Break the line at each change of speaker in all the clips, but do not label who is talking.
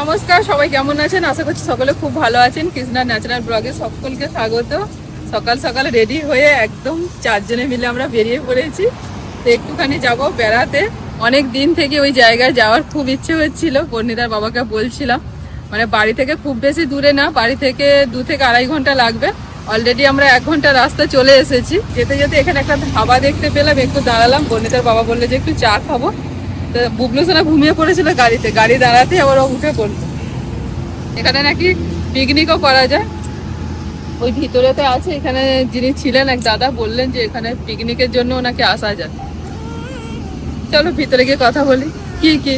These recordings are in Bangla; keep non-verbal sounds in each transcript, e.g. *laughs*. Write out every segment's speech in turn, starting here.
নমস্কার, সবাই কেমন আছেন? আশা করছি সকলে খুব ভালো আছেন। কৃষ্ণা ন্যাচারাল ব্লগে সকলকে স্বাগত। সকাল সকাল রেডি হয়ে একদম চারজনে মিলে আমরা বেরিয়ে পড়েছি। তো একটুখানি যাব বেড়াতে। অনেক দিন থেকে ওই জায়গায় যাওয়ার খুব ইচ্ছে হচ্ছিল পর্ণিতার বাবাকে বলছিলাম। মানে বাড়ি থেকে খুব বেশি দূরে না, বাড়ি থেকে দু থেকে আড়াই ঘণ্টা লাগবে। অলরেডি আমরা এক ঘণ্টা রাস্তা চলে এসেছি। যেতে যেতে এখানে একটা ধাবা দেখতে পেলাম, একটু দাঁড়ালাম। পর্ণিতার বাবা বললে যে একটু চা খাব। তো বুবলু ঘুমিয়ে পড়েছিল গাড়িতে। গাড়ি দাঁড়াতে আবার উঠে পড়ল। এখানে নাকি পিকনিকও করা যায়। ওই ভিতরেতে আছে এখানে যিনি ছিলেন এক দাদা বললেন যে এখানে পিকনিকের জন্য ওনাকে আসা যায়। চলো ভিতরে গিয়ে কথা বলি। কি কি?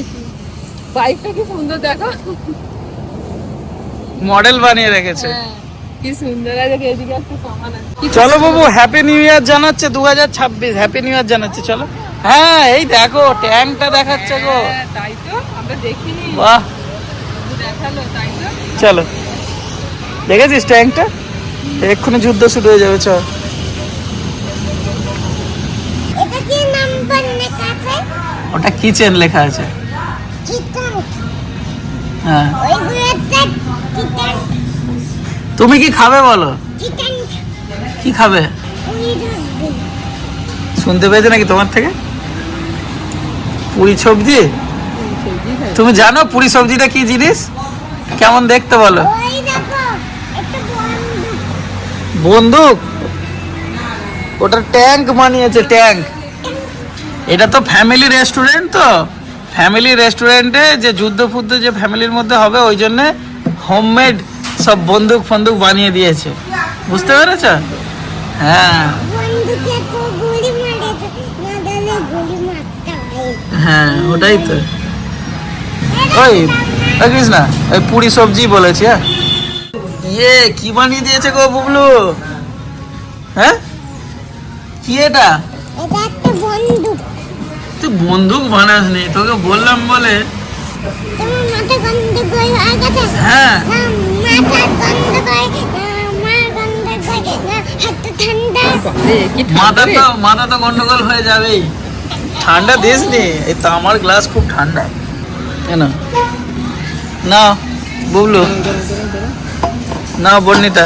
বাইকটা কি সুন্দর দেখো?
মডেল বানিয়ে রেখেছে।
হ্যাঁ, কি সুন্দর এদিকে একটা সমান
চলো বাবু হ্যাপি নিউ ইয়ার জানাচ্ছে দু হাজার ছাব্বিশ হ্যাপি নিউ ইয়ার জানাচ্ছে চলো। হ্যাঁ এই দেখো ট্যাঙ্কটা দেখাচ্ছে গো।
হ্যাঁ, তাই তো আমরা দেখিনি।
বাহ।
দেখাল তাই তো।
চলো। দেখেছিস ট্যাঙ্কটা এক্ষুনি যুদ্ধ শুরু হয়ে যাবে চল।
এটা কি নাম্বার লেখা আছে
ওটা কিচেন লেখা আছে? হ্যাঁ। তুমি কি খাবে বলো? কি খাবে? শুনতে পেয়েছে নাকি তোমার থেকে? পুরি সবজি? তুমি জানো পুরি সবজিটা কি জিনিস? কেমন দেখতে বলো। বন্দুক। ওটা ট্যাঙ্ক বানিয়েছে ট্যাঙ্ক। এটা তো ফ্যামিলি রেস্টুরেন্ট তো। ফ্যামিলি রেস্টুরেন্টে যে যুদ্ধ ফুদ্ধ যে ফ্যামিলির মধ্যে হবে ওই জন্যে হোমমেড সব বন্দুক ফন্দুক বানিয়ে দিয়েছে। বুঝতে পেরেছ? হ্যাঁ।
না হয়।
ওটাই তো। ওই ওই কৃষ্ণা ওই পুরি সবজি বলেছি হ্যাঁ। ইয়ে কি বানিয়ে দিয়েছে গো বুবলু? হ্যাঁ? কি এটা?
এটা একটা বন্দুক।
তুই বন্দুক বানাস নি তোকে বললাম বলে
হয়ে গেছে?
হ্যাঁ।
মাথা
মাথা
রে।
তো মাথা তো গন্ডগোল হয়ে যাবেই। ঠান্ডা দিস নি এই তো আমার গ্লাস খুব ঠান্ডা। কেন? না বুবলু। না বর্ণিতা।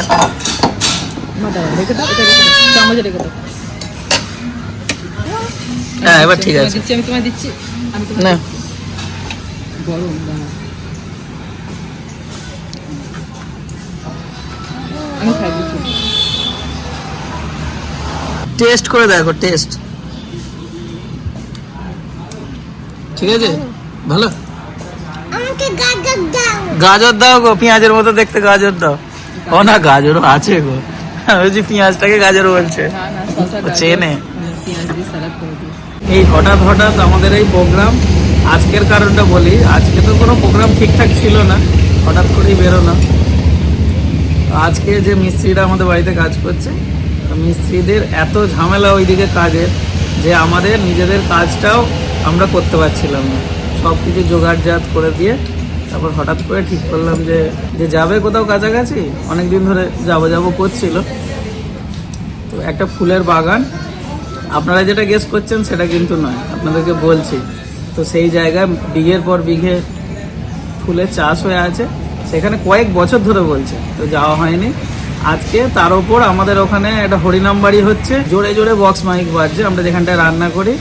হ্যাঁ এবার ঠিক আছে।
দিচ্ছি, আমি তোমায় দিচ্ছি।
না
গরম। আমি খাই
টেস্ট করে দেখো টেস্ট। ঠিক আছে? ভালো?
গাজর দাও।
গো পেঁয়াজের মতো দেখতে গাজর দাও। ও না গাজরও আছে গো। ওই যে পেঁয়াজটাকে গাজর বলছে। চেনে। এই হঠাৎ হঠাৎ আমাদের এই প্রোগ্রাম আজকের কারণটা বলি, আজকে তো কোনো প্রোগ্রাম ঠিকঠাক ছিল না, হঠাৎ করেই বেরোনো আজকে যে মিস্ত্রিরা আমাদের বাড়িতে কাজ করছে, মিস্ত্রিদের এত ঝামেলা ওইদিকে কাজের, যে আমাদের নিজেদের কাজটাও আমরা করতে পারছিলাম না। সব কিছু জোগাড়জাত করে দিয়ে, তারপর হঠাৎ করে ঠিক করলাম যে যে যাবে কোথাও কাছাকাছি অনেক দিন ধরে যাব যাব করছিল। তো একটা ফুলের বাগান, আপনারা যেটা গেস করছেন সেটা কিন্তু নয়, আপনাদেরকে বলছি। তো সেই জায়গায় বিঘের পর বিঘে ফুলের চাষ হয়ে আছে। সেখানে কয়েক বছর ধরে বলছে, তো যাওয়া হয়নি। আজকে তার উপর আমাদের ওখানে একটা হরিনাম বাড়ি হচ্ছে। জোরে জোরে বক্স মাইক বাজছে, আমরা যেখানটায় রান্না করি।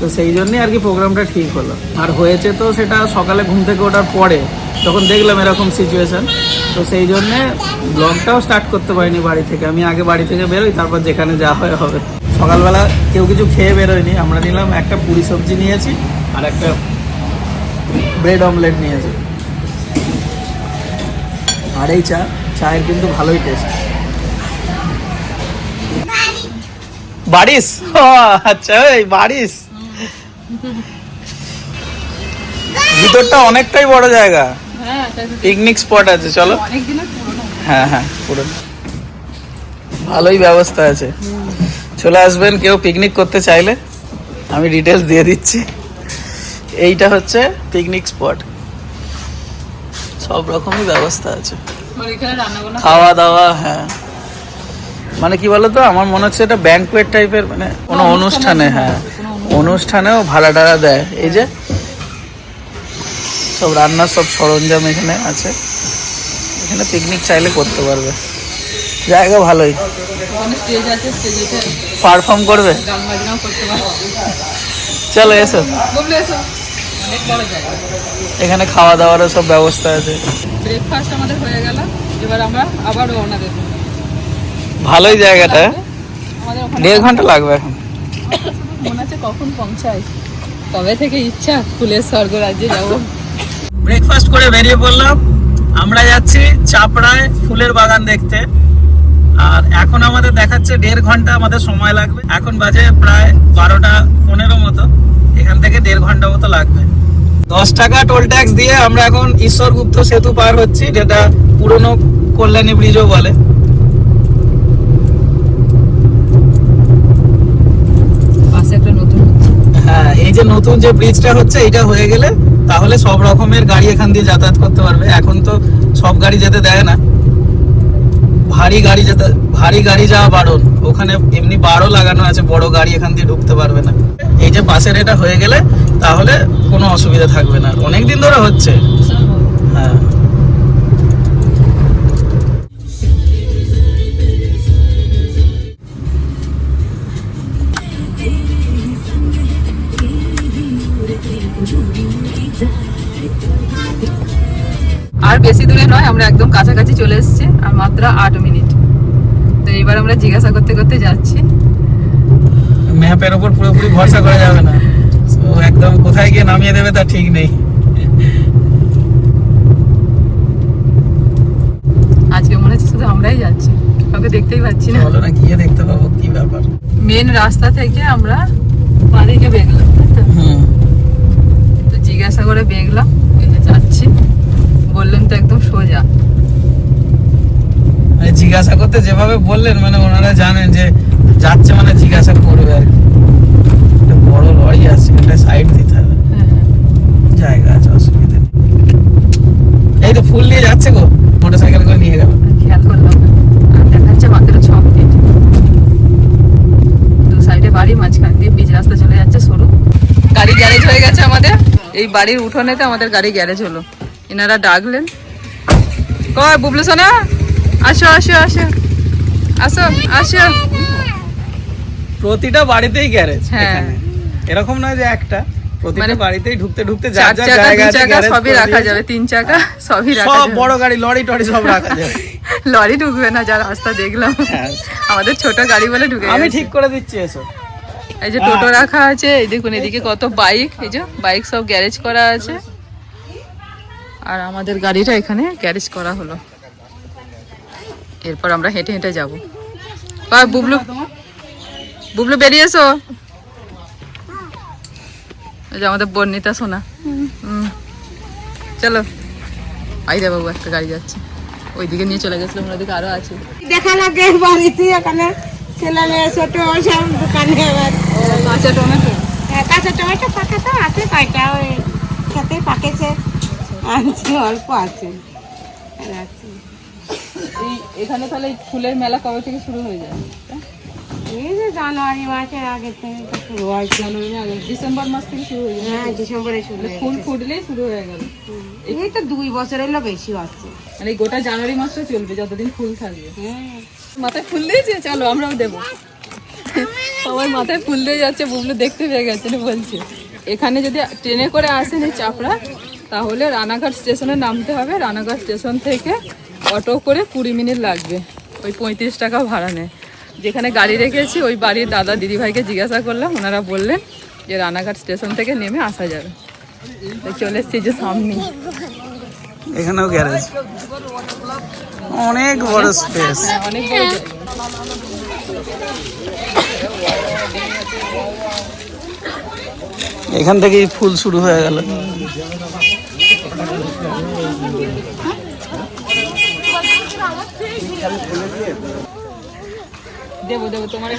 তো সেই জন্যই আর কি প্রোগ্রামটা ঠিক হলো। আর হয়েছে তো সেটা সকালে ঘুম থেকে ওঠার পরে যখন দেখলাম এরকম সিচুয়েশান তো সেই জন্যে ব্লগটাও স্টার্ট করতে পারিনি বাড়ি থেকে। আমি আগে বাড়ি থেকে বেরোই, তারপর যেখানে যা হয় হবে। সকালবেলা কেউ কিছু খেয়ে বেরোয়নি। আমরা নিলাম একটা পুরি সবজি নিয়েছি আর একটা ব্রেড অমলেট নিয়েছি। আর এই চা চায়ের কিন্তু ভালোই টেস্ট বাড়িস আচ্ছা এই বাড়িস ভিতরটা অনেকটাই বড় জায়গা।
হ্যাঁ
পিকনিক স্পট আছে চলো। হ্যাঁ হ্যাঁ পুরো ভালোই ব্যবস্থা আছে। চলে আসবেন কেউ পিকনিক করতে চাইলে। আমি ডিটেলস দিয়ে দিচ্ছি। এইটা হচ্ছে পিকনিক স্পট সব রকমই ব্যবস্থা আছে। খাওয়া দাওয়া হ্যাঁ। মানে কি বলতো আমার মনে হচ্ছে এটা ব্যাংকুয়েট টাইপের মানে কোনো অনুষ্ঠানে হ্যাঁ। অনুষ্ঠানেও ভাড়া টাড়া দেয়। এই যে সব রান্নার সব সরঞ্জাম এখানে আছে। এখানে পিকনিক চাইলে করতে পারবে। জায়গা ভালোই।
ওখানে স্টেজ আছে স্টেজে
পারফর্ম করবে?
গান বাজনাও করতে পারব
চলো এসো। এখানে খাওয়া দাওয়ারও সব ব্যবস্থা আছে।
ব্রেকফাস্ট আমাদের হয়ে গেল। এবার আমরা আবার রওনা দেবো।
ভালোই জায়গাটা। দেড় ঘণ্টা লাগবে এখন।
মনে হচ্ছে কখন পৌঁছাই কবে থেকে ইচ্ছা ফুলের স্বর্গ রাজ্যে যাব।
ব্রেকফাস্ট করে বেরিয়ে পড়লাম। আমরা যাচ্ছি চাপড়ায় ফুলের বাগান দেখতে। আর এখন আমাদের দেখাচ্ছে দেড় ঘণ্টা আমাদের সময় লাগবে। এখন বাজে প্রায় বারোটা পনেরো মতো। এখান থেকে দেড় ঘণ্টা মতো লাগবে। দশ টাকা টোল ট্যাক্স দিয়ে আমরা এখন ঈশ্বরগুপ্ত সেতু পার হচ্ছি যেটা পুরনো কল্যাণী ব্রিজও বলে।
নতুন
হ্যাঁ এই যে নতুন যে ব্রিজটা হচ্ছে এটা হয়ে গেলে তাহলে সব রকমের গাড়ি এখান দিয়ে যাতায়াত করতে পারবে। এখন তো সব গাড়ি যেতে দেয় না। ভারী গাড়ি যেতে ভারী গাড়ি যাওয়া বারণ। ওখানে এমনি বারও লাগানো আছে বড় গাড়ি এখান দিয়ে ঢুকতে পারবে না। এই যে বাসের এটা হয়ে গেলে তাহলে কোনো অসুবিধা থাকবে না। অনেক দিন ধরে হচ্ছে। হ্যাঁ।
আর বেশি দূরে নয় আমরা একদম কাছাকাছি চলে এসেছি আর মাত্র আট মিনিট। তো এইবার আমরা জিজ্ঞাসা করতে করতে যাচ্ছি।
ম্যাপের ওপর পুরোপুরি ভরসা করা যাবে না। ও একদম কোথায় গিয়ে নামিয়ে দেবে তা ঠিক নেই।
আজকে মনে হচ্ছে শুধু আমরাই যাচ্ছি কাউকে দেখতেই পাচ্ছি না।
চলো না গিয়ে দেখতে পাবো কি ব্যাপার।
মেন রাস্তা থেকে আমরা বাদিকে বেগলাম।
হুম।
তো জিজ্ঞাসা করে বেগলাম যাচ্ছি। বললেন তো একদম সোজা।
মানে জিজ্ঞাসা করতে যেভাবে বললেন মানে ওনারা জানেন যে যাচ্ছে মানে জিজ্ঞাসা করবে আর কি। একটা বড় লরি আছে এটা সাইড দিতে হবে।
হ্যাঁ।
জায়গা আছে অসুবিধা নেই। এই তো ফুল নিয়ে যাচ্ছে গো মোটর সাইকেল করে নিয়ে গেল।
খেয়াল করলাম দেখাচ্ছে মাত্র ছ মিনিট দু সাইডে বাড়ি মাঝখান দিয়ে পিচ রাস্তা চলে যাচ্ছে সরু। গাড়ি গ্যারেজ হয়ে গেছে আমাদের। এই বাড়ির উঠোনেতে আমাদের গাড়ি গ্যারেজ হলো। এনারা ডাকলেন। কয় বুবলু সোনা? আসো আসো আসো। আসো আসো।
প্রতিটা বাড়িতেই গ্যারেজ
হ্যাঁ।
এরকম নয় যে একটা। প্রতিটা
মানে
বাড়িতেই ঢুকতে ঢুকতে জায়গা আছে
সবই রাখা যাবে তিন চাকা সবই রাখা
সব বড় গাড়ি লরি টরি সব রাখা যাবে। *laughs*
লরি ঢুকবে না যা রাস্তা দেখলাম।
হ্যাঁ।
আমাদের ছোট গাড়ি বলে ঢুকে
আমি ঠিক করে দিচ্ছি এসো।
এই যে টোটো রাখা আছে এই দেখুন এদিকে কত বাইক এই যে বাইক সব গ্যারেজ করা আছে। আর আমাদের গাড়িটা এখানে গ্যারেজ করা হলো। এরপর আমরা হেঁটে হেঁটে যাব। বুবলু? বুবলু বেরিয়েছো যে আমাদের বর্ণিতা সোনা। হুম। চলো। আই বাবু একটা গাড়ি যাচ্ছে। ওইদিকে নিয়ে চলে গেছিলাম ওদিকে আরও আছে।
দেখা লাগে বাড়িতে এখানে ছেলে মেয়ে ছোট সব দোকানে এবার
কাঁচা টমেটো?
হ্যাঁ, কাঁচা টমেটো পাকা তো আছে কয়টা ওই খেতে পাকেছে। আনছি অল্প আছে।
এই এখানে তাহলে এই ফুলের মেলা কবে থেকে শুরু হয়ে যায়?
এই যে জানুয়ারি মাসের আগে থেকে তো শুরু হয়েছে
জানুয়ারি না, ডিসেম্বর মাস থেকে শুরু হয়ে যায়।
হ্যাঁ ডিসেম্বরে শুরু
ফুল ফুটলেই শুরু হয়ে গেল।
এই তো দুই বছর হলো বেশি হচ্ছে।
মানে গোটা জানুয়ারি মাসটা চলবে যতদিন ফুল থাকবে।
হ্যাঁ
মাথায় ফুল দিয়েছে চলো আমরাও দেবো। সবাই মাথায় ফুল দিয়ে যাচ্ছে বুবলু দেখতে পেয়ে গেছে বলছে। এখানে যদি ট্রেনে করে আসেন এই চাপড়া তাহলে রানাঘাট স্টেশনে নামতে হবে। রানাঘাট স্টেশন থেকে অটো করে কুড়ি মিনিট লাগবে ওই পঁয়ত্রিশ টাকা ভাড়া নেয়। যেখানে গাড়ি রেখেছি ওই বাড়ির দাদা দিদিভাইকে জিজ্ঞাসা করলাম ওনারা বললেন যে রানাঘাট স্টেশন থেকে নেমে আসা যাবে। চলে এসছি যে সামনে।
এখানেও গ্যারেজ। অনেক বড় স্পেস।
হ্যাঁ অনেক বড়।
এখান থেকেই ফুল শুরু হয়ে গেল।
দেবো দেবো তোমার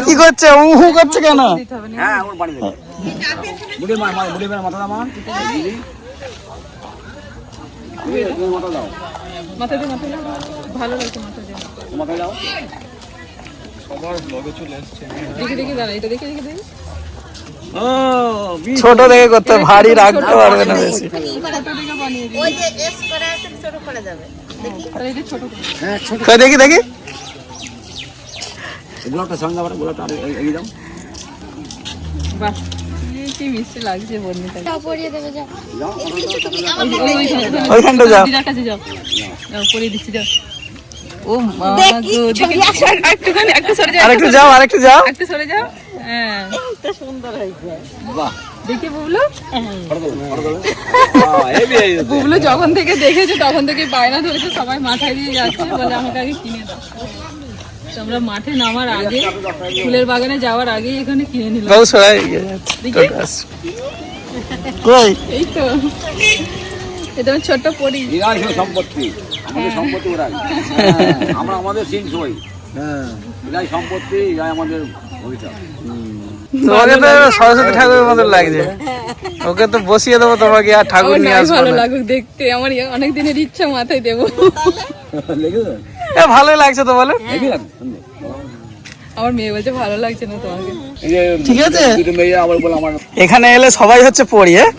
কি করছে? উ হু করছে কেন?
দিতে হবে না মাথা দিয়ে মাথা দাও। ভালো লাগছে মাথা দিয়ে দেখি দেখি দাঁড়া এটা দেখি দেখি দেখি।
ছোট দেখে করতে ভারী রাখতে পারবে না বেশি।
ওই যে এস করা আছে ছোট করা যাবে
তাহলে এটা ছোট করে।
কই দেখি দেখি।
বাহ কি কি মিষ্টি লাগছে
পরিয়ে দেবে
ওইখানটা যাও।
দিদার কাছে যাও। যাও পরিয়ে দিচ্ছি যাও। ও মা সরে যাও
আরেকটু যাও আরেকটু যাও।
একটু সরে যাও। হ্যাঁ।
তো সুন্দর হয়েছে।
দেখি বুবলু। বুবলু যখন থেকে দেখেছে তখন থেকে বায়না ধরেছে সবাই মাথায় দিয়ে যাচ্ছে বলে আমাকে আগে কিনে দাও। আমরা মাঠে নামার আগে ফুলের বাগানে যাওয়ার আগেই এখানে কিনে নিলাম। এই তো। এটা ছোট্ট পরি।
সম্পত্তি। আমাদের সম্পত্তি ওরাই। হ্যাঁ, আমরা আমাদের সিন সই হ্যাঁ। এরাই সম্পত্তি এরাই আমাদের ভবিষ্যৎ
তোমাকে তো সরস্বতী ঠাকুরের মতো লাগছে। ওকে তো বসিয়ে দেবো তোমাকে আর ঠাকুর নিয়ে আসব
ভালো লাগুক দেখতে আমার অনেক দিনের ইচ্ছা মাথায় দেবো।
ভালোই লাগছে তো বলো।
আমার মেয়ে বলছে ভালো লাগছে না তোমাকে।
ঠিক আছে।
আবার বলে আমার
এখানে এলে সবাই হচ্ছে পড়ি হ্যাঁ?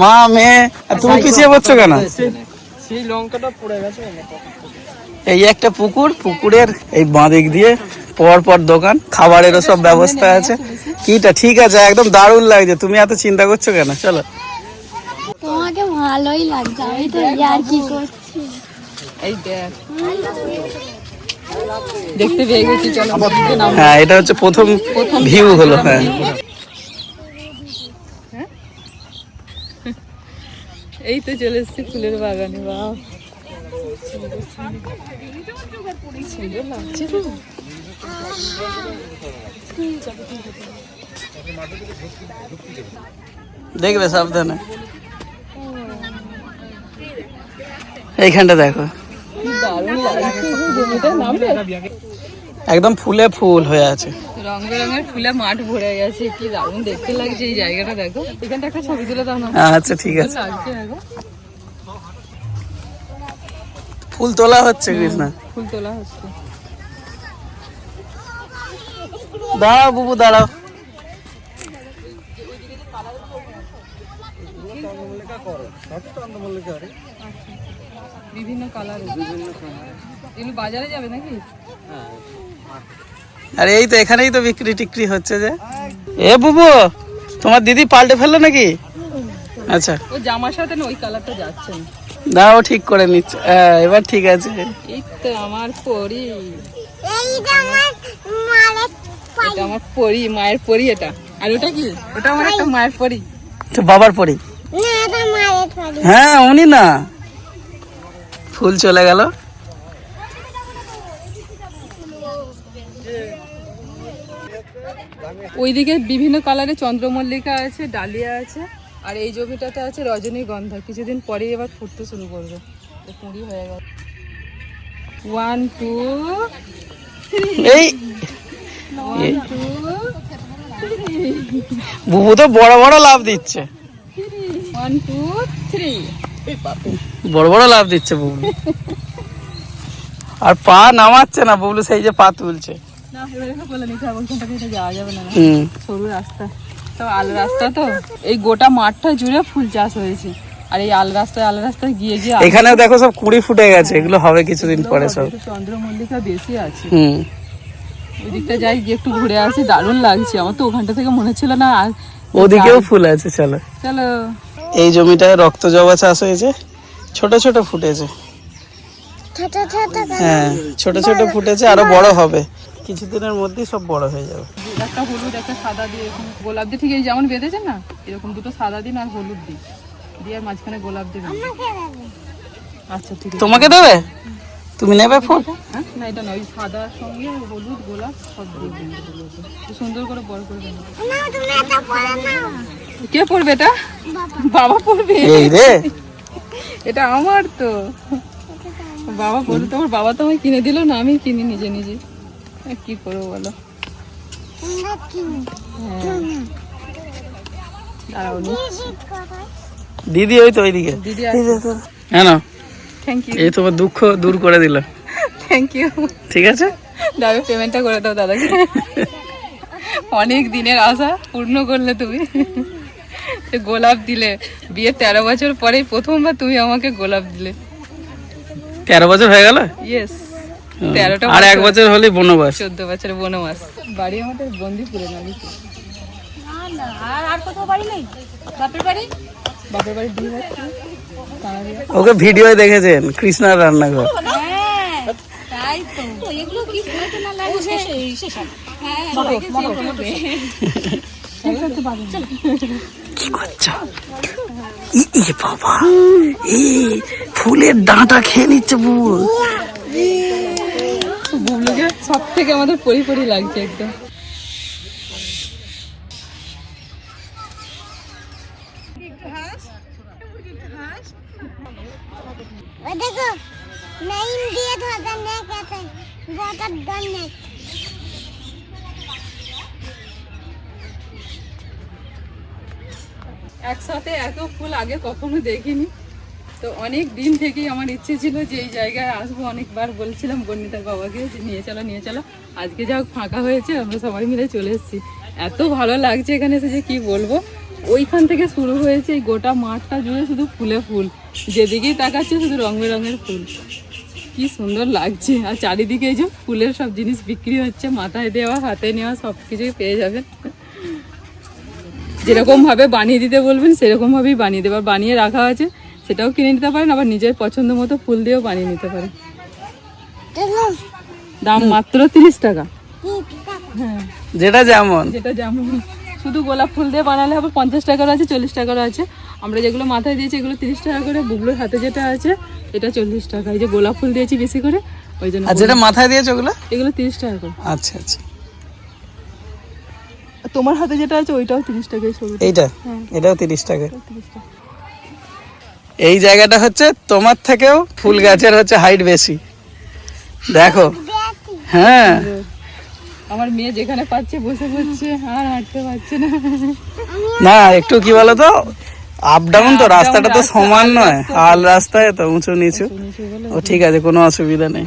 মা মেয়ে আর তুমি পিছিয়ে পড়ছো কেন? এই একটা পুকুর পুকুরের এই বাঁদিক দিয়ে পর পর দোকান খাবারেরও সব ব্যবস্থা আছে। কিটা? ঠিক আছে একদম দারুণ লাগছে। তুমি এত চিন্তা করছ কেন? চলো।
তোমাকে ভালোই লাগছে আমি তো ইয়ার কি করছি।
এই দেখ। দেখতে পেয়ে গেছি চলো।
হ্যাঁ এটা হচ্ছে প্রথম ভিউ হলো হ্যাঁ।
এই তো চলে এসেছি ফুলের বাগানে বা সুন্দর লাগছে তো
দেখবে সাবধানে। এইখানটা দেখো। একদম ফুলে ফুল হয়ে আছে।
রং বেরঙের ফুলে মাঠ ভরে গেছে। কি দারুণ দেখতে লাগছে এই জায়গাটা দেখো। এখানটা একটা ছবি তুলে দাও না।
আচ্ছা ঠিক আছে। ফুল তোলা হচ্ছে কৃষ্ণা।
ফুল তোলা হচ্ছে।
দাঁড়াও বুবু দাঁড়াও।
বিভিন্ন কালার। বিভিন্ন এগুলো বাজারে যাবে নাকি?
আর এই তো এখানেই তো বিক্রি টিক্রি হচ্ছে যে। এ বুবু তোমার দিদি পাল্টে ফেলল নাকি? আচ্ছা।
ও জামার সাথে না ওই কালারটা যাচ্ছে না।
দাও ঠিক করে নিচ্ছে। হ্যাঁ, এবার ঠিক আছে।
এই তো আমার পরি। এটা আমার পরি মায়ের পরি এটা। আর ওটা কি? ওটা আমার একটা মায়ের পরি।
তো বাবার পরি।
না এটা মালের পারি।
হ্যাঁ উনি না। ফুল চলে গেল।
ওইদিকে বিভিন্ন কালারের চন্দ্রমল্লিকা আছে ডালিয়া আছে আর এই জমিটাতে আছে রজনীগন্ধা। কিছুদিন পরেই এবার ফুটতে শুরু করবে। কুড়ি হয়ে গেল ওয়ান টু
এই বুবু তো বড় বড় লাভ দিচ্ছে।
ওয়ান টু থ্রি
বড় বড় লাভ দিচ্ছে আর পা নামাচ্ছে না বুবলু সেই যে পা তুলছে।
না এবারে বলে নিতে হবে ওখানটা দিয়ে যাওয়া যাবে না। সরু রাস্তা। তো আল রাস্তা তো এই গোটা মাঠটা জুড়ে ফুল চাষ হয়েছে। আর এই আল রাস্তায় আল রাস্তায় গিয়ে গিয়ে আল-
এখানেও দেখো সব কুড়ি ফুটে গেছে এগুলো হবে কিছুদিন পরে সব।
চন্দ্রমল্লিকা বেশি আছে।
হুম।
ওই দিকটা যাই গিয়ে একটু ঘুরে আসি দারুণ লাগছে। আমার তো ওখানটা থেকে মনে ছিল না আর
ওদিকেও ফুল আছে চলো।
চলো।
এই জমিটায় রক্ত জবা চাষ হয়েছে ছোট ছোট ফুটেছে। হ্যাঁ ছোট ছোট ফুটেছে আরও বড় হবে। কিছুদিনের মধ্যেই সব বড় হয়ে যাবে।
একটা হলুদ একটা সাদা দিয়ে এরকম গোলাপ দিয়ে ঠিক এই যেমন বেঁধেছে না এরকম দুটো সাদা দিন আর হলুদ দিন। দিয়ে আর মাঝখানে গোলাপ দেবেন আচ্ছা ঠিক আছে।
তোমাকে দেবে? তুমি নেবে ফুল?
হ্যাঁ? না এটা নয় ওই সাদার সঙ্গে হলুদ গোলাপ সব দিয়ে সুন্দর করে বড় করে দেন
না তুমি এটা পরে নাও
কে পড়বে এটা? বাবা পড়বে।
এই রে।
এটা আমার তো। বাবা পড়বে তোমার বাবা তো আমায় কিনে দিল না আমি কিনি নিজে নিজে। কি করব বলো? হ্যাঁ।
দিদি ওই তো ওইদিকে।
দিদি
হ্যাঁ না।
থ্যাংক ইউ
এই তোমার দুঃখ দূর করে দিল।
থ্যাংক ইউ
ঠিক আছে?
দাদা পেমেন্টটা করে দাও দাদাকে। অনেক দিনের আশা পূর্ণ করলে তুমি। গোলাপ দিলে। বিয়ে তেরো বছর পরেই প্রথমবার তুমি আমাকে গোলাপ দিলে।
তেরো বছর হয়ে গেল?
ইয়েস তেরোটা
আর এক বছর। হলে বনবাস।
চোদ্দ বছর বনমাস বাড়ি আমাদের বন্দিপুরে না নাকি?
আর আর কোথাও বাড়ি নেই? বাপের বাড়ি?
বাপের বাড়ি দিয়ে
ওকে ভিডিও দেখেছেন কৃষ্ণার রান্নাঘর।
হ্যাঁ তাই তো। এগুলো কি
করছ? ই ই বাবা ই ফুলের ডাঁটা খেয়ে নিচ্ছে বুল
বুবলুকে সব থেকে আমাদের পরি পরি লাগছে একদম।
নেক আছে বটার ডন নেক।
একসাথে এত ফুল আগে কখনো দেখিনি। তো অনেক দিন থেকেই আমার ইচ্ছে ছিল যে এই জায়গায় আসব, অনেকবার বলছিলাম বর্ণিতার বাবাকে যে নিয়ে চলো নিয়ে চলো। আজকে যা ফাঁকা হয়েছে, আমরা সবাই মিলে চলে এসেছি। এত ভালো লাগছে এখানে এসে যে কি বলব? ওইখান থেকে শুরু হয়েছে এই গোটা মাঠটা জুড়ে শুধু ফুলে ফুল। যেদিকেই তাকাচ্ছে শুধু রং বেরঙের ফুল। কি সুন্দর লাগছে। আর চারিদিকে এই যে ফুলের সব জিনিস বিক্রি হচ্ছে, মাথায় দেওয়া, হাতে নেওয়া, সব কিছুই পেয়ে যাবেন যেরকম ভাবে বানিয়ে দিতে বলবেন সেরকম ভাবেই বানিয়ে দেবে। বানিয়ে রাখা আছে। সেটাও কিনে নিতে পারেন আবার নিজের পছন্দ মতো ফুল দিয়েও বানিয়ে নিতে পারেন। দাম মাত্র তিরিশ টাকা। হ্যাঁ
যেটা যেমন।
যেটা যেমন। শুধু গোলাপ ফুল দিয়ে বানালে আবার পঞ্চাশ টাকারও আছে চল্লিশ টাকারও আছে। আমরা যেগুলো মাথায় দিয়েছি এগুলো তিরিশ টাকা করে। বুগলোর হাতে যেটা আছে এটা চল্লিশ টাকা। এই যে গোলাপ ফুল দিয়েছি বেশি করে ওই জন্য
আর যেটা মাথায় দিয়েছে ওগুলো?
এগুলো তিরিশ টাকা করে।
আচ্ছা আচ্ছা।
তোমার হাতে যেটা আছে ওইটাও তিরিশ ছবি।
এইটা?
হ্যাঁ।
এটাও তিরিশ টাকা
তিরিশ টাকা।
এই জায়গাটা হচ্ছে তোমার থেকেও ফুল গাছের হচ্ছে হাইট বেশি। দেখো। হ্যাঁ।
আমার মেয়ে যেখানে পাচ্ছে বসে পড়ছে আর হাঁটতে পারছে না।
না একটু কি বলো তো আপ ডাউন তো রাস্তাটা তো সমান নয়। আল রাস্তায় তো উঁচু নিচু। ও ঠিক আছে কোনো অসুবিধা নেই।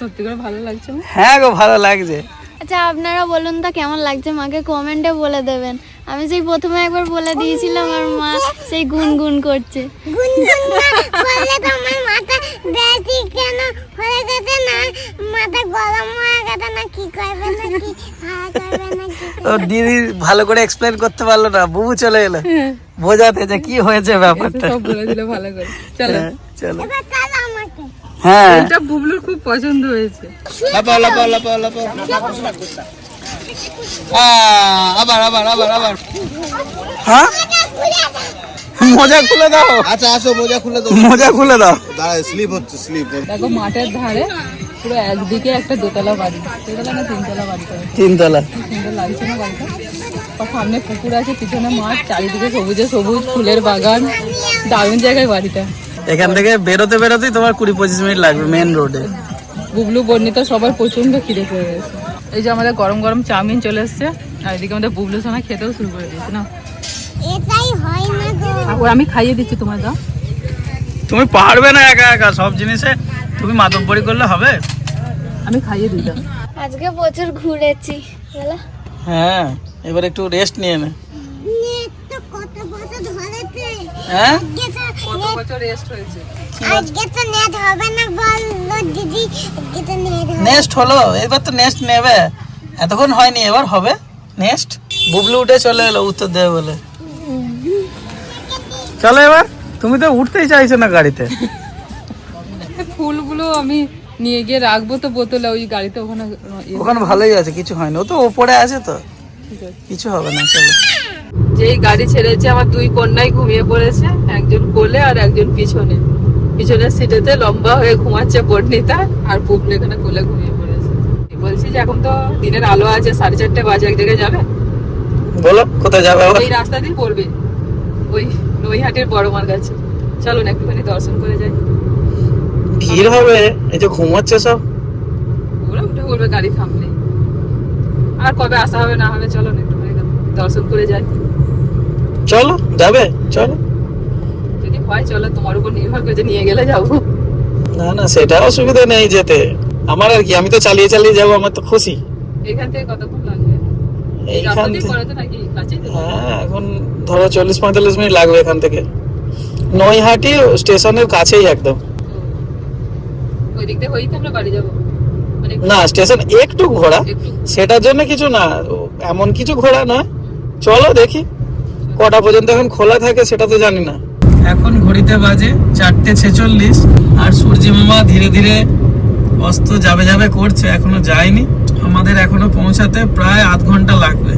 সত্যি করে ভালো লাগছে
হ্যাঁ গো ভালো লাগছে।
আচ্ছা আপনারা বলুন তো কেমন লাগছে? মাকে কমেন্টে বলে দেবেন। আমি সেই প্রথমে একবার বলে দিয়েছিলাম আর মা সেই গুনগুন করছে।
গুনগুন না করলে তো আমার মাথা বেশি কেন? হয়ে গেছে না? মাথা গরম হয়ে গেছে না? কি করবে না? কি করবে না? কি
ও দিদি ভালো করে এক্সপ্লেন করতে পারল না বুবু চলে এলো। বোঝাতে যে কি হয়েছে ব্যাপারটা।
সব বলে দিলে ভালো করে। চলো।
হ্যাঁ, চলো।
এবার কাল আমাকে।
হ্যাঁ।
এটা বুবলুর খুব পছন্দ হয়েছে।
লাপাও লাপাও লাপাও লাপাও। আবার আবার আবার আবার। হ্যাঁ? মোজা খুলে দাও।
আচ্ছা আসো মোজা খুলে দাও।
মোজা খুলে দাও।
দাঁড়া স্লিপ হচ্ছে স্লিপ
দেখো মাঠের ধারে পুরো একদিকে একটা দোতলা বাড়ি। দোতলা না তিনতলা বাড়ি
তিনতলা।
সুন্দর লাগছে না বাড়িটা? সামনে পুকুর আছে পিছনে মাঠ চারিদিকে সবুজে সবুজ ফুলের বাগান। দারুণ জায়গায় বাড়িটা।
এখান থেকে বেরোতে বেরোতেই তোমার কুড়ি পঁচিশ মিনিট লাগবে মেন রোডে
বুবলু বর্ণিতা সবার প্রচণ্ড খিদে পেয়ে গেছে। এই যে আমাদের গরম গরম চাউমিন চলে এসছে আর এদিকে আমাদের বুবলু সোনা খেতেও শুরু করে দিয়েছে না?
এটাই হয় না গো।
আমি খাইয়ে দিচ্ছি তোমার দাও।
তুমি পারবে না একা একা সব জিনিসে তুমি মাতব্বরি করলে হবে?
আমি খাইয়ে দিতাম
আজকে প্রচুর ঘুরেছি
হ্যাঁ এবার একটু রেস্ট নিয়ে নে
নেট তো কত বছর ধরেছে
হ্যাঁ?
কত বছর রেস্ট হয়েছে?
আজকে তো নেট হবে না বলল দিদি। আজকে তো নেট হবে।
নেক্সট হলো এবার তো নেক্সট নেবে। এতক্ষণ হয়নি এবার হবে। নেক্সট বুবলু উঠে চলে এলো উত্তর দেবে বলে। চলো এবার তুমি তো উঠতেই চাইছো না গাড়িতে।
ফুলগুলো আমি নিয়ে গিয়ে রাখব তো বোতলে ওই গাড়িতে ওখানে
ওখানে ভালোই আছে কিছু হয়নি। ও তো ওপরে আছে তো। কিছু হবে না চলো।
যেই গাড়ি ছেড়েছে আমার দুই কন্যাই ঘুমিয়ে পড়েছে একজন কোলে আর একজন পিছনে। পিছনের সিটেতে লম্বা হয়ে ঘুমাচ্ছে বর্ণিতা আর পুবলু এখানে কোলে ঘুমিয়ে পড়েছে। বলছি যে এখন তো দিনের আলো আছে সাড়ে চারটে বাজে এক জায়গায় যাবে?
বলো কোথায় যাবে
এই রাস্তা দিয়ে পড়বে ওই নৈহাটির বড় মার কাছে। চলো না একটুখানি দর্শন করে যাই।
ভিড় হবে এই যে ঘুমাচ্ছে সব।
ওরা উঠে পড়বে গাড়ি থামলে আর কবে আসা হবে না হবে চলো না একটুখানি দর্শন করে যাই।
চলো যাবে চলো।
যদি হয় চলো তোমার উপর নির্ভর করে নিয়ে গেলে যাব।
না না সেটা অসুবিধা নেই যেতে। আমার আর কি আমি তো চালিয়ে চালিয়ে যাব আমার তো খুশি।
এখান থেকে কতক্ষণ লাগবে?
এইখান থেকে হ্যাঁ এখন ধরো চল্লিশ পঁয়তাল্লিশ মিনিট লাগবে এখান থেকে। নৈহাটি স্টেশনের কাছেই একদম।
মানে
না স্টেশন একটু ঘোরা। সেটার জন্য কিছু না এমন কিছু ঘোরা নয়। চলো দেখি। কটা পর্যন্ত এখন খোলা থাকে সেটা তো জানি না। এখন ঘড়িতে বাজে চারটে ছেচল্লিশ আর সূর্যি মামা ধীরে ধীরে অস্ত যাবে যাবে করছে এখনও যায়নি। আমাদের এখনও পৌঁছাতে প্রায় আধ ঘণ্টা লাগবে।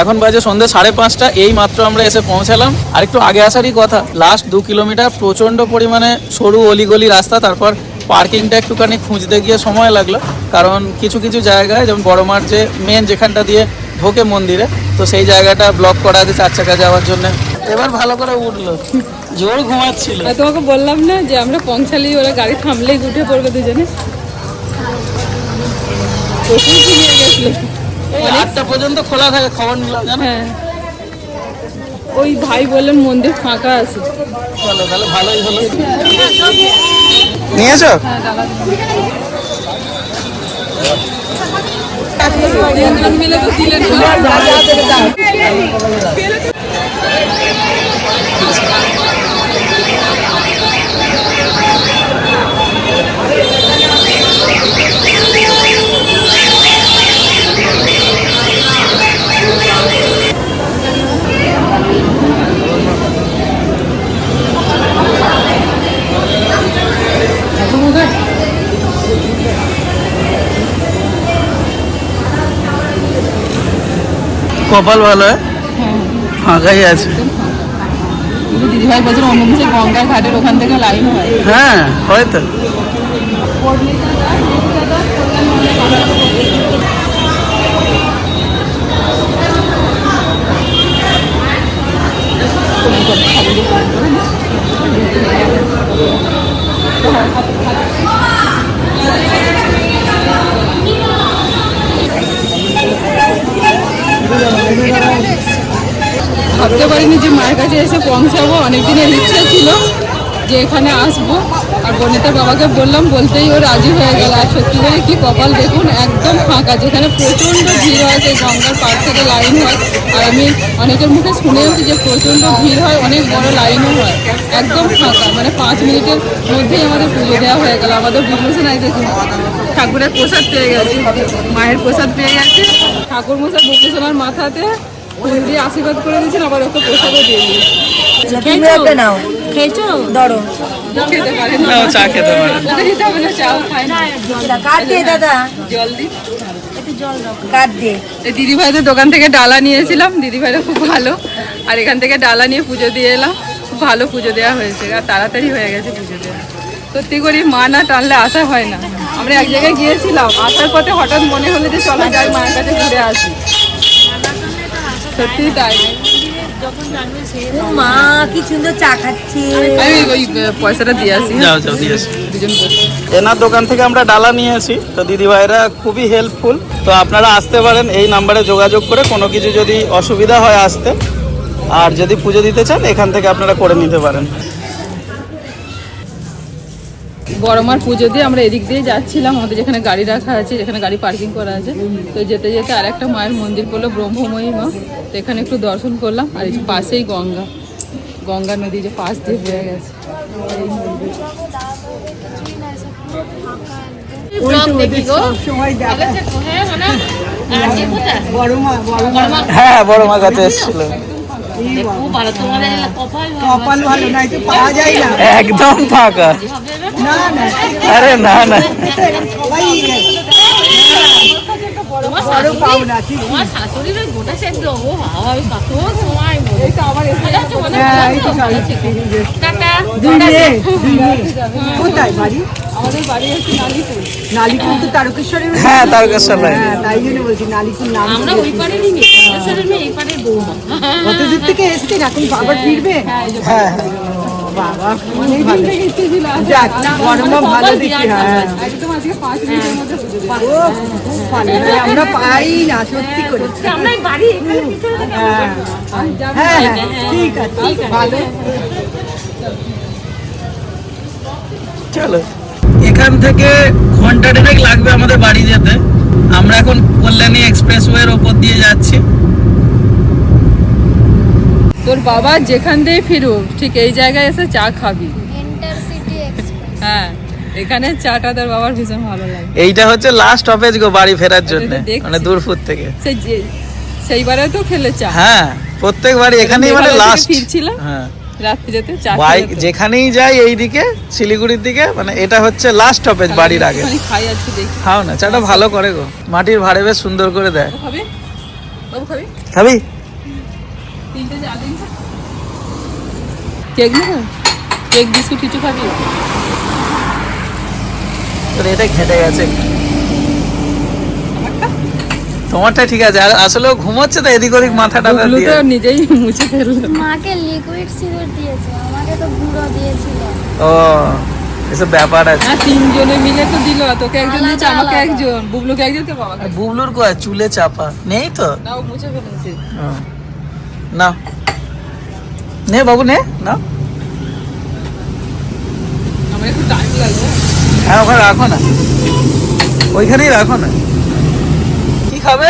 এখন বাজে সন্ধ্যে সাড়ে পাঁচটা এই মাত্র আমরা এসে পৌঁছালাম। আর একটু আগে আসারই কথা লাস্ট দু কিলোমিটার প্রচণ্ড পরিমাণে সরু অলিগলি রাস্তা তারপর পার্কিংটা একটুখানি খুঁজতে গিয়ে সময় লাগল। কারণ কিছু কিছু জায়গায় যেমন বড়মার যে মেন যেখানটা দিয়ে ঢোকে মন্দিরে। তো সেই জায়গাটা ব্লক করা আছে চার চাকা যাওয়ার জন্য। এবার ভালো করে উঠল। জোর ঘুমাচ্ছিল।
তোমাকে বললাম না যে আমরা পৌঁছালি ওরা গাড়ি থামলেই উঠে পড়বে দুজনে? প্রচুর ঘুমিয়ে গেছিল।
আটটা পর্যন্ত খোলা থাকে খবর নিলাম জানো?
হ্যাঁ। ওই ভাই বললেন মন্দির ফাঁকা আছে।
চলো তাহলে ভালোই হলো। নিয়েছো
তিনজন মিলে তো দিলেন না।
কপাল ভালো হ্যাঁ? ফাঁকাই আছে।
দিদিভাই বলছেন অন্য কিছু গঙ্গার ঘাটের ওখান থেকে লাইন হয়।
হ্যাঁ হয়তো
ভাবতে পারিনি যে মায়ের কাছে এসে পৌঁছাবো অনেকদিনের ইচ্ছা ছিল যে এখানে আসব। আর বনিতার বাবাকে বললাম বলতেই ও রাজি হয়ে গেল। আর সত্যি করে কি কপাল দেখুন একদম ফাঁকা যেখানে প্রচণ্ড ভিড় হয় সেই গঙ্গার পাড় থেকে লাইন হয়। আর আমি অনেকের মুখে শুনেওছি যে প্রচণ্ড ভিড় হয় অনেক বড় লাইনও হয়। একদম ফাঁকা মানে পাঁচ মিনিটের মধ্যেই আমাদের পুজো দেওয়া হয়ে গেল। আমাদের বিভূষণ আই দেখুন ঠাকুরের প্রসাদ পেয়ে গেছে মায়ের প্রসাদ পেয়ে গেছে। ঠাকুর মশাই বিভূষণার মাথাতে ফুল দিয়ে আশীর্বাদ করে দিয়েছেন আবার একটা প্রসাদও দিয়ে দিয়েছেন।
নাও। খেয়েছো? ধরো।
খেতে পারে না
চা খেতে পারে।
ওটা দিতে হবে না চাও খায় না।
কাট দিয়ে দাদা?
জল দি
কাট দিয়ে।
এই দিদিভাইদের দোকান থেকে ডালা নিয়েছিলাম। দিদিভাইরা খুব ভালো। আর এখান থেকে ডালা নিয়ে পুজো দিয়ে এলাম। খুব ভালো পুজো দেওয়া হয়েছে। আর তাড়াতাড়ি হয়ে গেছে পুজো দেওয়া। সত্যি করি মা না টানলে আসা হয় না। আমরা এক জায়গায় গিয়েছিলাম। আসার পথে হঠাৎ মনে হলো যে চলো যাই মায়ের কাছে ঘুরে আসি। সত্যি তাই।
মা কি সুন্দর চা খাচ্ছে।
আমি ওই পয়সাটা দিয়ে আসি?
যাও যাও দিয়ে এসো। এনার দোকান থেকে আমরা ডালা নিয়ে আসি। তো দিদি ভাইরা খুবই হেল্পফুল তো আপনারা আসতে পারেন এই নাম্বারে যোগাযোগ করে কোনো কিছু যদি অসুবিধা হয় আসতে আর যদি পুজো দিতে চান এখান থেকে আপনারা করে নিতে পারেন।
বড়মার পুজো দিয়ে আমরা এদিক দিয়ে যাচ্ছিলাম আমাদের যেখানে গাড়ি রাখা আছে যেখানে গাড়ি পার্কিং করা আছে তো যেতে যেতে আর একটা মায়ের মন্দির পড়ল ব্রহ্মময়ী মা তো এখানে একটু দর্শন করলাম আর এই পাশেই গঙ্গা গঙ্গা নদী যে পাশ দিয়ে বয়ে গেছে
হ্যাঁ বড় মা কাছে এসেছিল
কপাল ভালো নাই তো পাওয়া যায় না
একদম ফাঁকা। আরে না না।
বড় পাওনা ঠিক হ্যাঁ এই তো দুই মেয়ে দুই মেয়ে কোথায় বাড়ি।
বাড়ি। হচ্ছে
তো তারকেশ্বরের
হ্যাঁ তারকেশ্বর
হ্যাঁ তাই জন্য বলছি নালিকুল নাম। আমরা ওই পারে কত দূর থেকে এসছেন এখন আবার ফিরবে
হ্যাঁ।
বাবা অনেক ভালো। যাক বড় ভালো দেখি হ্যাঁ।
একদম আজকে পাঁচ মিনিটের মধ্যে পুজো দেবো।
ও খুব ভালো আমরা পাই না সত্যি করে। ঠিক আছে। ভালো।
চলো। এখান থেকে ঘণ্টা দেড়েক লাগবে আমাদের বাড়ি যেতে। আমরা এখন কল্যাণী এক্সপ্রেসওয়ের ওপর দিয়ে যাচ্ছি।
তোর বাবা যেখান দিয়ে ফিরুক ঠিক এই জায়গায় এসে চা খাবি। হ্যাঁ এখানে চাটা তোর বাবার ভীষণ ভালো লাগে।
এইটা হচ্ছে লাস্ট স্টপেজ গো বাড়ি ফেরার জন্য মানে দূরপুর থেকে।
সেই সেইবারে তো খেলে চা।
হ্যাঁ প্রত্যেক বাড়ি এখানেই মানে লাস্ট
ফিরছিলাম।
হ্যাঁ।
রাত্রিতে চা
বাইক যেখানেই যাই এইদিকে শিলিগুড়ির দিকে মানে এটা হচ্ছে লাস্ট স্টপেজ বাড়ির আগে।
খাই আজকে দেখি।
খাও না চাটা ভালো করে গো। মাটির ভাড়ে বেশ সুন্দর করে দেয়।
খাবি? খাবি? তিনটে চা দিন কেক নেব? কেক বিস্কুট কিছু খাবি?
তোর এটা ঘেটে গেছে। তোমারটা ঠিক আছে আর আসলে ঘুমোচ্ছে তো এদিক ওদিক মাথা টাথা
ওগুলো
দিয়ে।
তো নিজেই মুছে ফেলল।
মাকে লিকুইড সিঁদুর দিয়েছে আমাকে তো গুঁড়ো দিয়েছিল।
ও এসব ব্যাপার আছে।
হ্যাঁ তিনজনে মিলে তো দিল তোকে একজন দিয়েছে আমাকে। একজন বুবলুকে একজন তো বাবাকে
বুবলুর কয় চুলে চাপা নেই তো?
না ও মুছে ফেলেছে।
ও। না। নে বাবু নে না। হ্যাঁ ওখানে রাখো না। ওইখানেই রাখো না। কি খাবে?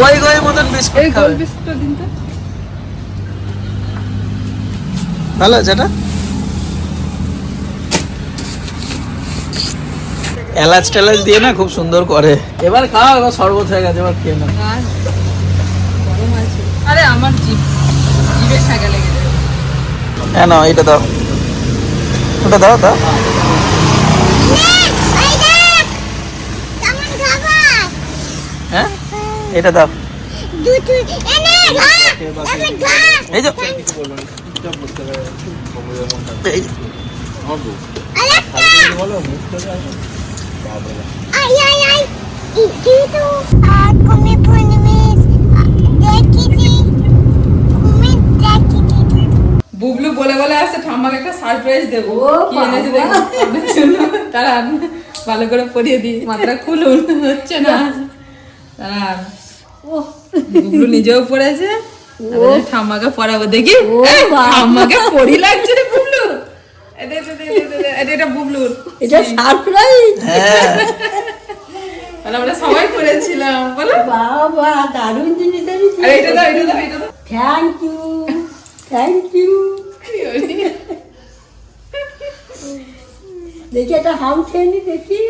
গাই গাই মতন
বিস্কুট খাবে। ভালো আছে এটা এলাচ টেলাচ দিয়ে না খুব সুন্দর করে। এবার খাও এবার শরবত হয়ে গেছে এবার খেয়ে নাও
আর গরম আছে আরে আমার জিভ জিভে ছাগা লেগে যাবে
হ্যাঁ নাও এটা দাও। ওটা দাও দাও।
দেখ
হ্যাঁ? এটা দাও। এই যে
আই আই আই কিন্তু আর কমে দেখিছি
বুবলু বলে বলে আসছে ঠাম্মাকে একটা সারপ্রাইজ দেবো। কি এনেছে দেখো আপনার জন্য। তারা ভালো করে পরিয়ে দিই মাথাটা খুলুন হচ্ছে না। তারা বুবলু নিজেও পড়েছে ঠাম্মাকে পরাবো দেখি। ঠাম্মাকে পরি লাগছে রে বুবলু। এ দে, দে, দে, দে, দে, দে, এটা- এটা বুবলুর।
এটা সারপ্রাইজ
হ্যাঁ।
আমরা সবাই পড়েছিলাম বলো।
বাবা দারুণ জিনিস
আরে এটা দাও এটা দাও এটা দাও।
থ্যাংক ইউ থ্যাংক ইউ দেখি এটা হাম খেয়ে নি দেখি।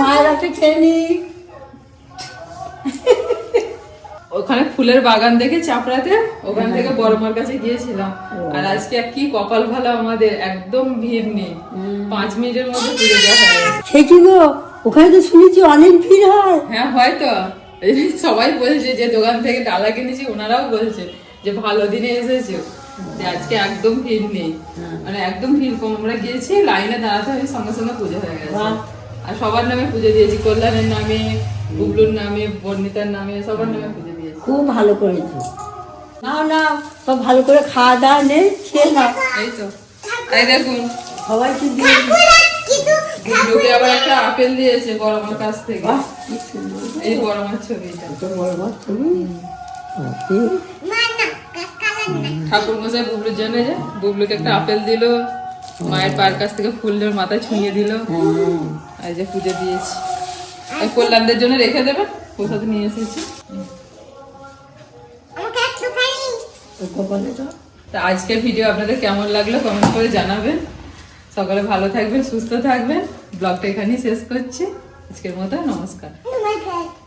মায়ের একটা খেয়ে নি।
ওখানে ফুলের বাগান দেখে চাপড়াতে ওখান থেকে বড় মার কাছে গিয়েছিলাম। আর আজকে কি কপাল ভালো আমাদের একদম ভিড় নেই। পাঁচ মিনিটের মধ্যে পুজো দেওয়া হয়ে গেছে।
সে কি গো? ওখানে তো শুনেছি অনেক ভিড় হয়।
হ্যাঁ হয়তো *laughs* সবাই বলছে যে দোকান থেকে ডালা কিনেছি ওনারাও বলছে যে ভালো দিনে এসেছ। যে আজকে একদম ভিড় নেই। মানে একদম ভিড় কম। আমরা গিয়েছি লাইনে দাঁড়াতে হয় সঙ্গে সঙ্গে পুজো হয়ে গেছে। আর সবার নামে পুজো দিয়েছি কল্যাণের নামে বুবলুর নামে বর্ণিতার নামে সবার নামে পুজো দিয়েছি।
খুব ভালো করেছ। না না সব ভালো করে খাওয়া দাওয়া নেই খেয়ে নাও।
এই তো। এই দেখুন।
সবাইকে দিয়ে দিই।
আবার একটা আপেল দিয়েছে বড় মার কাছ থেকে।
কি সুন্দর।
এই বড়
বড় ছবি।
ঠাকুর মশাই বুবলুর জন্য যে বুবলুকে একটা আপেল দিল মায়ের পায়ের কাছ থেকে ফুলের মাথায় ছুঁয়ে দিল। আর যে পুজো দিয়েছি। এই কল্যাণদের জন্য রেখে দেবে কোথা থেকে নিয়ে এসেছি।
তো
আজকের ভিডিও আপনাদের কেমন লাগল কমেন্ট করে জানাবেন। সকালে ভালো থাকবেন সুস্থ থাকবেন। ব্লগটা এখানেই শেষ করছি। আজকের মতো নমস্কার।